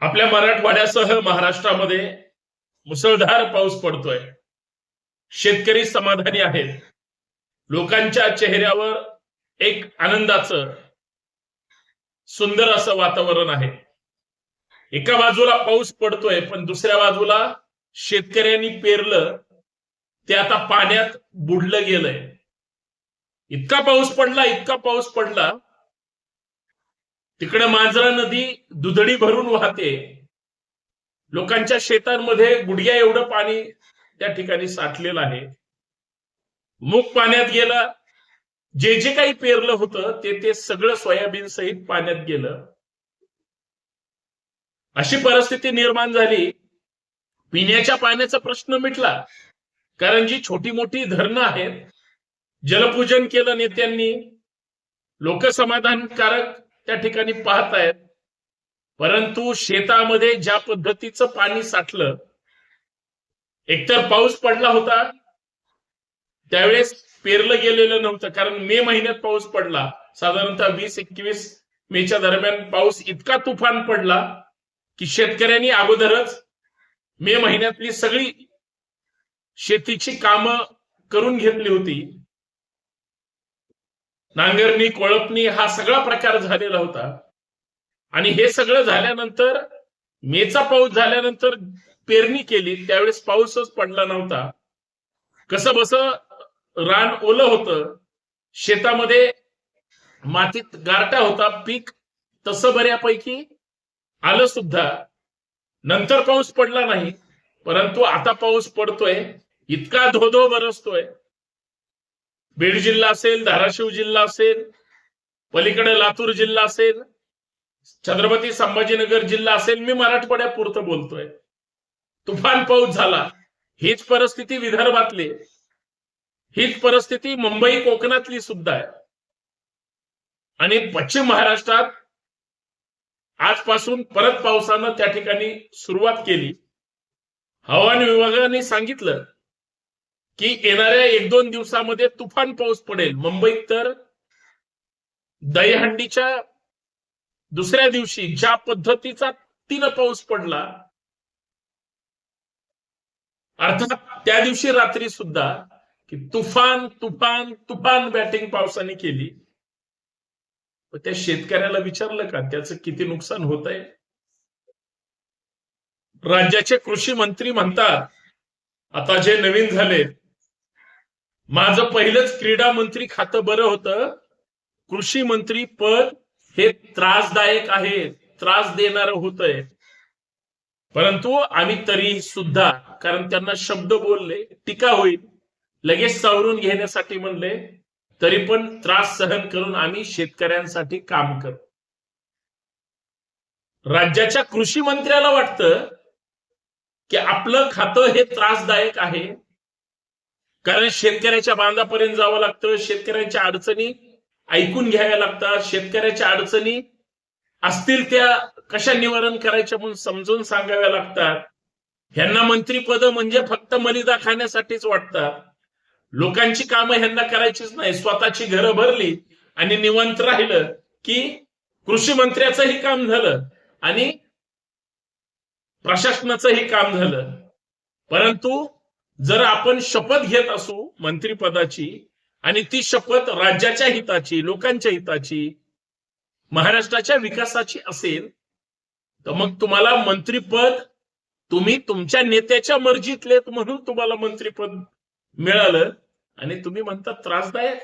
आपल्या मराठवाड्यासह महाराष्ट्रामध्ये मुसळधार पाऊस पडतोय. शेतकरी समाधानी आहेत. लोकांच्या चेहऱ्यावर एक आनंदाचं सुंदर असं वातावरण आहे. एका बाजूला पाऊस पडतोय पण दुसऱ्या बाजूला शेतकऱ्यांनी पेरलं ते आता पाण्यात बुडलं गेलंय. इतका पाऊस पडला इतका पाऊस पडला तिकडे मांजरा नदी दुधडी भरून वाहते. लोकांच्या शेतांमध्ये गुडघ्या एवढं पाणी त्या ठिकाणी साठलेलं आहे. मूग पाण्यात गेला जे जे काही पेरलं होतं ते ते सगळं सोयाबीन सहित पाण्यात गेलं. अशी परिस्थिती निर्माण झाली. पिण्याच्या पाण्याचा प्रश्न मिटला. कारण जी छोटी मोठी धरणं आहेत जलपूजन केलं नेत्यांनी लोक समाधानकारक त्या ठिकाणी पाहत आहेत परंतु शेतामध्ये ज्या पद्धतीचं पाणी साठलं एकतर पाऊस पडला होता त्यावेळेस पेरलं गेलेलं नव्हतं. कारण मे महिन्यात पाऊस पडला. साधारणतः वीस एकवीस मेच्या दरम्यान पाऊस इतका तुफान पडला की शेतकऱ्यांनी अगोदरच मे महिन्यातली सगळी शेतीची कामं करून घेतली होती. नांगरणी कोळपणी हा सगळा प्रकार झालेला होता. आणि हे सगळं झाल्यानंतर मेचा पाऊस झाल्यानंतर पेरणी केली. त्यावेळेस पाऊसच पडला नव्हता. कसं बस रान ओलं होतं. शेतामध्ये मातीत गारटा होता. पीक तसं बऱ्यापैकी आलं सुद्धा. नंतर पाऊस पडला नाही. परंतु आता पाऊस पडतोय. इतका धोधो बरसतोय. बीड जिल्हा असेल धाराशिव जिल्हा असेल पलीकडे लातूर जिल्हा असेल छत्रपती संभाजीनगर जिल्हा असेल मी मराठवाड्यापुरतं बोलतोय. तुफान पाऊस झाला. हीच परिस्थिती विदर्भातली हीच परिस्थिती मुंबई कोकणातली सुद्धा आहे. आणि पश्चिम महाराष्ट्रात आजपासून परत पावसानं त्या ठिकाणी सुरुवात केली. हवामान विभागाने सांगितलं की येणाऱ्या एक दोन दिवसामध्ये तुफान पाऊस पडेल. मुंबईत तर दहीहंडीच्या दुसऱ्या दिवशी ज्या पद्धतीचा तीन पाऊस पडला अर्थात त्या दिवशी रात्री सुद्धा की तुफान तुफान तुफान बॅटिंग पावसाने केली. त्या शेतकऱ्याला विचारलं का त्याचं किती नुकसान होत आहे राज्याचे कृषी मंत्री म्हणतात आता जे नवीन झाले माझं पहिलंच क्रीडा मंत्री खातं बरं होतं. कृषी मंत्री पद हे त्रासदायक आहे. त्रास देणार होत आहे परंतु आम्ही तरी सुद्धा कारण त्यांना शब्द बोलले टीका होईल. लगेच सावरून घेण्यासाठी म्हणले तरी पण त्रास सहन करून आम्ही शेतकऱ्यांसाठी काम करतो राज्याच्या कृषी मंत्र्याला वाटतं की आपलं खातं हे त्रासदायक आहे. कारण शेतकऱ्याच्या बांधापर्यंत जावं लागतं शेतकऱ्यांच्या अडचणी ऐकून घ्याव्या लागतात शेतकऱ्याच्या अडचणी असतील त्या कशा निवारण करायच्या म्हणून समजून सांगाव्या लागतात. ह्यांना मंत्रीपद म्हणजे फक्त मलिदा खाण्यासाठीच वाटतात. लोकांची कामं ह्यांना करायचीच नाही. स्वतःची घरं भरली आणि निवंत राहिलं की कृषी मंत्र्याचंही काम झालं आणि प्रशासनाचंही काम झालं. परंतु जर आपण शपथ घेत असू मंत्रिपदाची आणि ती शपथ राज्याच्या हिताची लोकांच्या हिताची महाराष्ट्राच्या विकासाची असेल तर मग तुम्हाला मंत्रिपद तुम्ही तुमच्या नेत्याच्या मर्जीतलेत म्हणून तुम्हाला मंत्रिपद मिळालं आणि तुम्ही म्हणता त्रासदायक.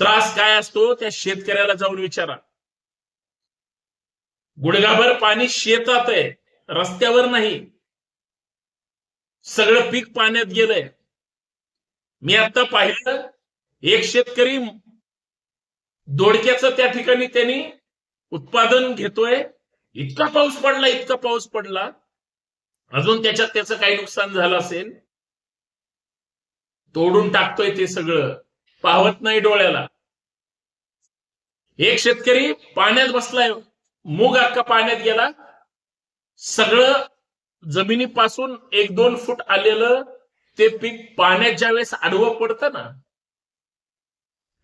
त्रास काय असतो त्या शेतकऱ्याला जाऊन विचारा. गुडघाभर पाणी शेतात आहे रस्त्यावर नाही. सगळं पीक पाण्यात गेलंय. मी आता पाहिलं एक शेतकरी दोडक्याचं त्या ठिकाणी त्यांनी उत्पादन घेतोय. इतका पाऊस पडला इतका पाऊस पडला. अजून त्याच्यात त्याचं काही नुकसान झालं असेल. तोडून टाकतोय ते सगळं. पाहत नाही डोळ्याला. एक शेतकरी पाण्यात बसलाय. मूग अख्खा पाण्यात गेला. सगळं जमिनीपासून एक दोन फूट आलेलं ते पीक पाण्यात ज्यावेळेस आडवं पडतं ना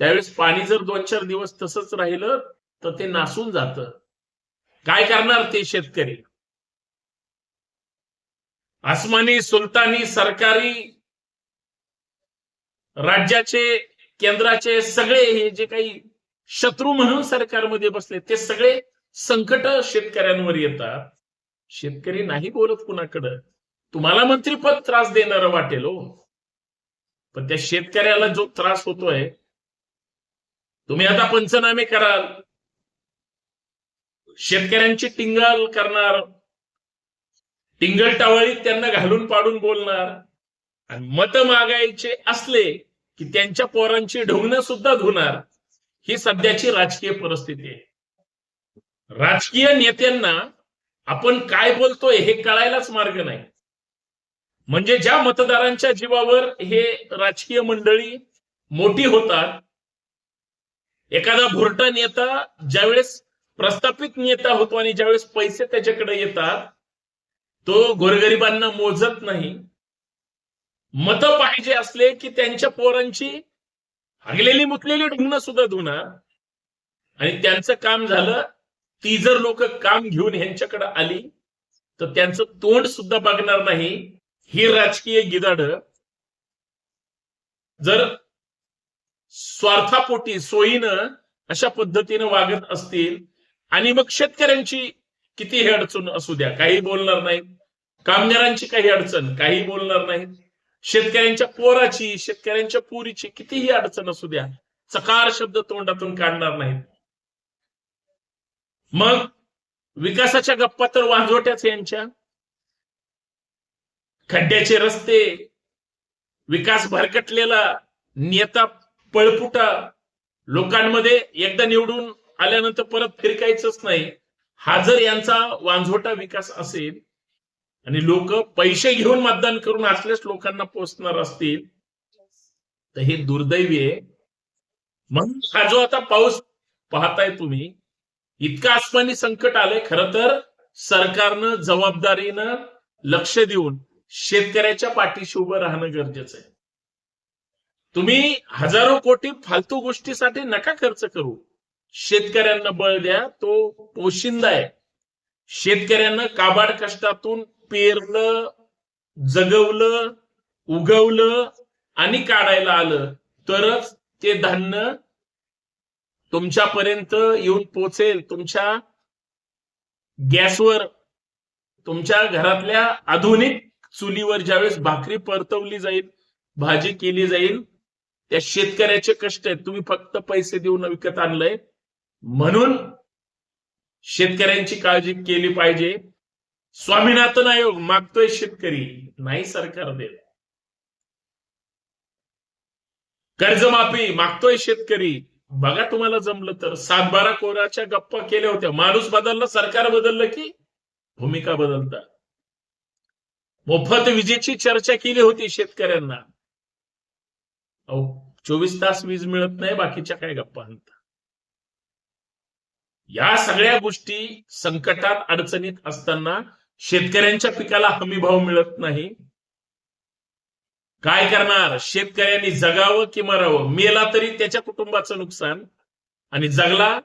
त्यावेळेस पाणी जर दोन चार दिवस तसंच राहिलं तर ते नासून जात. काय करणार ते शेतकरी? आसमानी सुलतानी सरकारी राज्याचे केंद्राचे सगळे हे जे काही शत्रू म्हणून सरकारमध्ये बसले ते सगळे संकट शेतकऱ्यांवर येतात. शेतकरी नाही बोलत कुणाकडं? तुम्हाला मंत्रीपद त्रास देणार वाटेल हो. पण त्या शेतकऱ्याला जो त्रास होतोय तुम्ही आता पंचनामे कराल. शेतकऱ्यांची टिंगल करणार. टिंगल टावळीत त्यांना घालून पाडून बोलणार. आणि मत मागायचे असले की त्यांच्या पोरांची ढोंगणं सुद्धा धुणार. ही सध्याची राजकीय परिस्थिती आहे. राजकीय नेत्यांना आपण काय बोलतोय हे कळायलाच मार्ग नाही. म्हणजे ज्या मतदारांच्या जीवावर हे राजकीय मंडळी मोठी होतात एखादा भुरटा नेता ज्यावेळेस प्रस्थापित नेता होतो आणि ज्यावेळेस पैसे त्याच्याकडे येतात तो गोरगरिबांना मोजत नाही. मत पाहिजे असले की त्यांच्या पोरांची हगलेली मुतलेली ढुंगणं सुद्धा धुणार आणि त्यांचं काम झालं ती जर लोक काम घेऊन ह्यांच्याकडे आली तर त्यांचं तोंड सुद्धा बघणार नाही. ही राजकीय गिदाड जर स्वार्थापोटी सोयीनं अशा पद्धतीनं वागत असतील आणि मग शेतकऱ्यांची कितीही अडचण असू द्या काही बोलणार नाहीत. कामगारांची काही अडचण काही बोलणार नाहीत. शेतकऱ्यांच्या पोराची शेतकऱ्यांच्या पुरीची कितीही अडचण असू द्या चकार शब्द तोंडातून काढणार नाहीत. मग विकासाच्या गप्पा तर वाजवट्याच यांच्या. खड्ड्याचे रस्ते विकास भरकटलेला नेता पळपुटा लोकांमध्ये एकदा निवडून आल्यानंतर परत फिरकायचंच नाही. हा जर यांचा वांझोटा विकास असेल आणि लोक पैसे घेऊन मतदान करून असल्याच लोकांना पोचणार असतील तर हे दुर्दैवी आहे. म्हणून हा जो आता पाऊस पाहताय तुम्ही इतकं आसमानी संकट आलंय. खरं तर सरकारनं जबाबदारीनं लक्ष देऊन शेतकऱ्याच्या पाठीशी उभं राहणं गरजेचं आहे. तुम्ही हजारो कोटी फालतू गोष्टीसाठी नका खर्च करू. शेतकऱ्यांना बळ द्या तो पोशिंदा आहे. शेतकऱ्यांना काबाड कष्टातून पेरलं जगवलं उगवलं आणि काढायला आलं तरच ते धान्य तुमच्यापर्यंत येऊन पोचेल तुमच्या गॅसवर तुमच्या घरातल्या आधुनिक चुलीवर ज्यावेळेस भाकरी परतवली जाईल भाजी केली जाईल त्या शेतकऱ्याचे कष्ट आहेत. तुम्ही फक्त पैसे देऊन विकत आणलंय. म्हणून शेतकऱ्यांची काळजी केली पाहिजे. स्वामीनाथन आयोग मागतोय शेतकरी नाही सरकार देत. कर्जमाफी मागतोय शेतकरी. बघा तुम्हाला जमलं तर. सात बारा कोराच्या गप्पा केल्या होत्या. माणूस बदलला सरकार बदललं की भूमिका बदलतात. मोफत विजेची चर्चा केली होती शेतकऱ्यांना. अहो चोवीस तास वीज मिळत नाही बाकीच्या काय गप्पा आणता? या सगळ्या गोष्टी संकटात अडचणीत असताना शेतकऱ्यांच्या पिकाला हमी भाव मिळत नाही. काय करणार? शेतकऱ्यांनी जगावं की मरावं? मेला तरी त्याच्या कुटुंबाचं नुकसान आणि जगला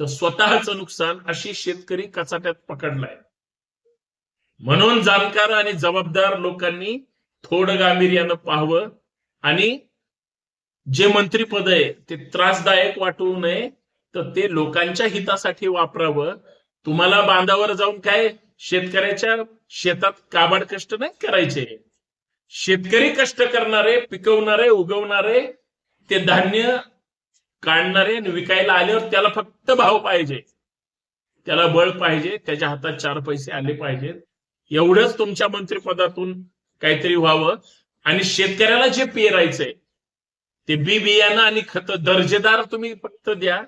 तर स्वतःच नुकसान अशी शेतकरी कचाट्यात पकडलाय. म्हणून जाणकार आणि जबाबदार लोकांनी थोडं गांभीर्यानं पाहावं आणि जे मंत्रीपद आहे ते त्रासदायक वाटू नये तर ते लोकांच्या हितासाठी वापरावं. तुम्हाला बांधावर जाऊन काय शेतकऱ्याच्या शेतात काबाड कष्ट नाही करायचे? शेतकरी कष्ट करणारे पिकवणारे उगवणारे ते धान्य काढणारे आणि विकायला आल्यावर त्याला फक्त भाव पाहिजे. त्याला बळ पाहिजे त्याच्या हातात चार पैसे आले पाहिजेत एवढंच तुमच्या मंत्रिपदातून काहीतरी व्हावं. आणि शेतकऱ्याला जे पेरायचंय ते बी बियाणं आणि खत दर्जेदार तुम्ही फक्त द्या.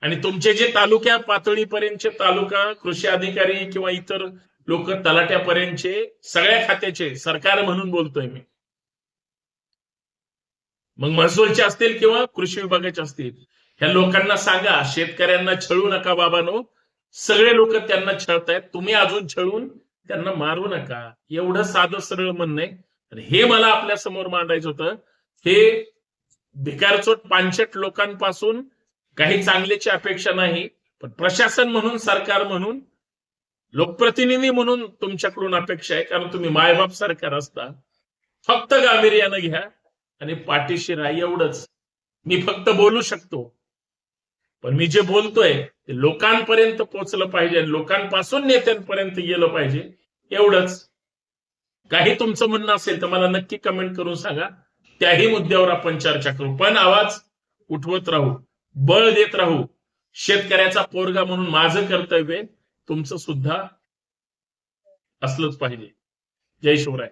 आणि तुमचे जे तालुक्या पातळीपर्यंतचे तालुका कृषी अधिकारी किंवा इतर लोक तलाट्यापर्यंतचे सगळ्या खात्याचे सरकार म्हणून बोलतोय मी. मग महसूलचे असतील किंवा कृषी विभागाचे असतील ह्या लोकांना सांगा शेतकऱ्यांना छळू नका बाबानो. सगळे लोक त्यांना छळतायत. तुम्ही अजून छळून त्यांना मारू नका. एवढं साधं सरळ म्हणणं आहे. हे मला आपल्यासमोर मांडायचं होतं. हे भिकारचोट पानशट लोकांपासून काही चांगल्याची अपेक्षा नाही पण प्रशासन म्हणून सरकार म्हणून लोकप्रतिनिधी म्हणून तुमच्याकडून अपेक्षा आहे कारण तुम्ही मायबाप सरकार असता फक्त गांभीर्यानं घ्या आणि पाठीशी राहा एवढंच. मी फक्त बोलू शकतो. पण मी जे बोलतोय ते लोकांपर्यंत पोचलं पाहिजे आणि लोकांपासून नेत्यांपर्यंत गेलं पाहिजे एवढंच. काही तुमचं म्हणणं असेल तर मला नक्की कमेंट करून सांगा. त्याही मुद्द्यावर आपण चर्चा करू. पण आवाज उठवत राहू बळ देत राहू. शेतकऱ्याचा पोरगा म्हणून माझं कर्तव्य आहे, तुमचं सुद्धा असलंच पाहिजे. जय शिवराय.